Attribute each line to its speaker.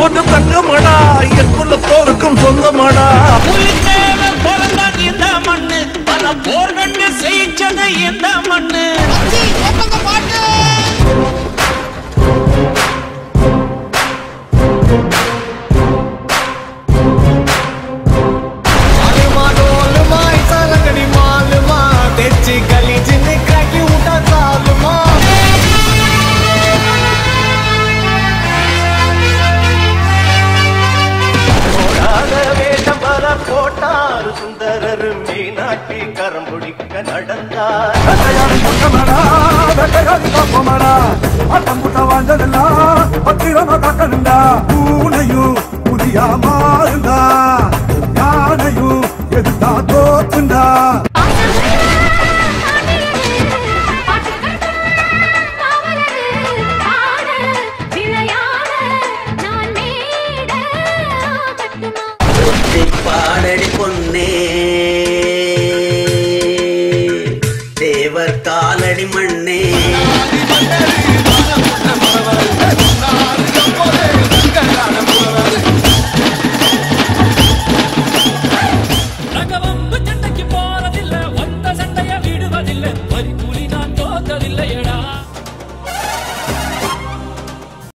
Speaker 1: பொண்ணு தங்கமாடா மாடா புள்ள போருக்கும் சொந்தமாடா.
Speaker 2: பிறந்தான் இந்த மண்ணு. பல போர்கள் செய்தது இந்த மண்ணு.
Speaker 3: ஒரு மீனாட்டி கரம் பிடிக்க நடந்தார்.
Speaker 4: அட்டம் புட்ட வாழ்ந்ததெல்லாம் பத்திரமா தக்கணுண்டா பூனையும்
Speaker 5: பாடடி பொன்னே. ready, my